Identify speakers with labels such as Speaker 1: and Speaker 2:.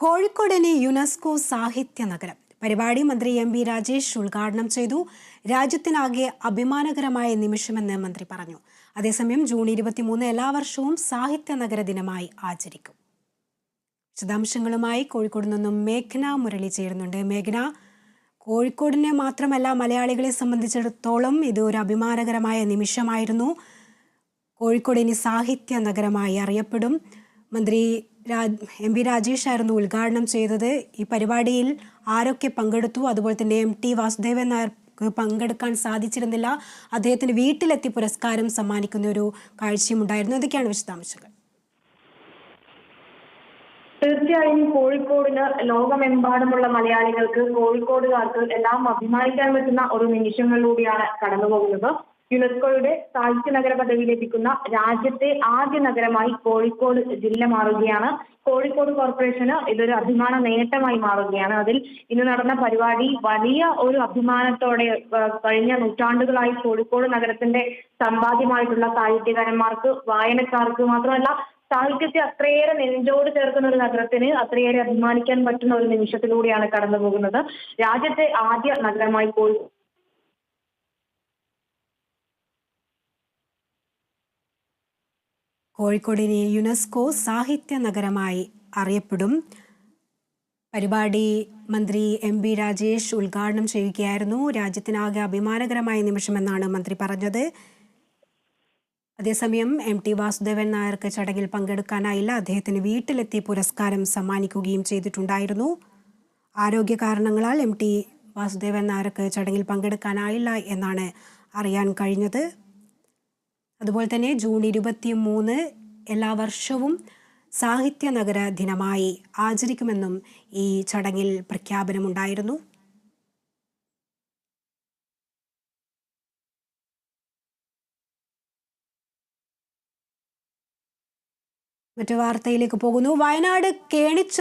Speaker 1: കോഴിക്കോടിനെ UNESCO സാഹിത്യ നഗരം. പരിപാടി മന്ത്രി എം വി രാജേഷ് ഉദ്ഘാടനം ചെയ്തു. രാജ്യത്തിനാകെ അഭിമാനകരമായ നിമിഷമെന്ന് മന്ത്രി പറഞ്ഞു. അതേസമയം ജൂൺ ഇരുപത്തിമൂന്ന് എല്ലാ വർഷവും സാഹിത്യ നഗര ദിനമായി ആചരിക്കും. വിശദാംശങ്ങളുമായി കോഴിക്കോട് നിന്നും മേഘന മുരളി ചേരുന്നുണ്ട്. മേഘന കോഴിക്കോടിനെ മാത്രമല്ല മലയാളികളെ സംബന്ധിച്ചിടത്തോളം ഇത് ഒരു അഭിമാനകരമായ നിമിഷമായിരുന്നു. കോഴിക്കോട് ഇനി സാഹിത്യ നഗരമായി അറിയപ്പെടും. മന്ത്രി എം പി രാജേഷ് ആയിരുന്നു ഉദ്ഘാടനം ചെയ്തത്. ഈ പരിപാടിയിൽ ആരൊക്കെ പങ്കെടുത്തു? അതുപോലെ തന്നെ എം ടി വാസുദേവൻ നായർക്ക് പങ്കെടുക്കാൻ സാധിച്ചിരുന്നില്ല. അദ്ദേഹത്തിന് വീട്ടിലെത്തി പുരസ്കാരം സമ്മാനിക്കുന്ന ഒരു കാഴ്ചയും ഉണ്ടായിരുന്നു. ഇതൊക്കെയാണ് വിശദാംശങ്ങൾ.
Speaker 2: തീർച്ചയായും കോഴിക്കോടിന് ലോകമെമ്പാടുമുള്ള മലയാളികൾക്ക് കോഴിക്കോടുകാർക്ക് എല്ലാം അഭിമാനിക്കാൻ പറ്റുന്ന ഒരു നിമിഷങ്ങളിലൂടെയാണ് കടന്നു പോകുന്നത് യുനെസ്കോയുടെ സാഹിത്യ നഗര പദവി ലഭിക്കുന്ന രാജ്യത്തെ ആദ്യ നഗരമായി കോഴിക്കോട് ജില്ല മാറുകയാണ്. കോഴിക്കോട് കോർപ്പറേഷന് ഇതൊരു അഭിമാന നേട്ടമായി മാറുകയാണ്. അതിൽ ഇന്ന് നടന്ന പരിപാടി വലിയ ഒരു അഭിമാനത്തോടെ കഴിഞ്ഞ നൂറ്റാണ്ടുകളായി കോഴിക്കോട് നഗരത്തിന്റെ സമ്പാദ്യമായിട്ടുള്ള സാഹിത്യകാരന്മാർക്ക് വായനക്കാർക്ക് മാത്രമല്ല സാഹിത്യത്തെ അത്രയേറെ നെഞ്ചോട് ചേർക്കുന്ന ഒരു നഗരത്തിന് അത്രയേറെ അഭിമാനിക്കാൻ പറ്റുന്ന ഒരു നിമിഷത്തിലൂടെയാണ് കടന്നു പോകുന്നത് രാജ്യത്തെ ആദ്യ നഗരമായി കോഴി
Speaker 1: കോഴിക്കോടിനെ യുനെസ്കോ സാഹിത്യ നഗരമായി അറിയപ്പെടും. പരിപാടി മന്ത്രി എം ബി രാജേഷ് ഉദ്ഘാടനം ചെയ്യുകയായിരുന്നു. രാജ്യത്തിനാകെ അഭിമാനകരമായ നിമിഷമെന്നാണ് മന്ത്രി പറഞ്ഞത്. അതേസമയം എം ടി വാസുദേവൻ നായർക്ക് ചടങ്ങിൽ പങ്കെടുക്കാനായില്ല. അദ്ദേഹത്തിന് വീട്ടിലെത്തി പുരസ്കാരം സമ്മാനിക്കുകയും ചെയ്തിട്ടുണ്ടായിരുന്നു. ആരോഗ്യ കാരണങ്ങളാൽ എം ടി വാസുദേവൻ നായർക്ക് ചടങ്ങിൽ പങ്കെടുക്കാനായില്ല എന്നാണ് അറിയാൻ കഴിഞ്ഞത്. അതുപോലെ തന്നെ ജൂൺ ഇരുപത്തി മൂന്ന് എല്ലാ വർഷവും സാഹിത്യ നഗര ദിനമായി ആചരിക്കുമെന്നും ഈ ചടങ്ങിൽ പ്രഖ്യാപനമുണ്ടായിരുന്നു. മറ്റു വാർത്തയിലേക്ക് പോകുന്നു. വയനാട് കേണിച്ചിറ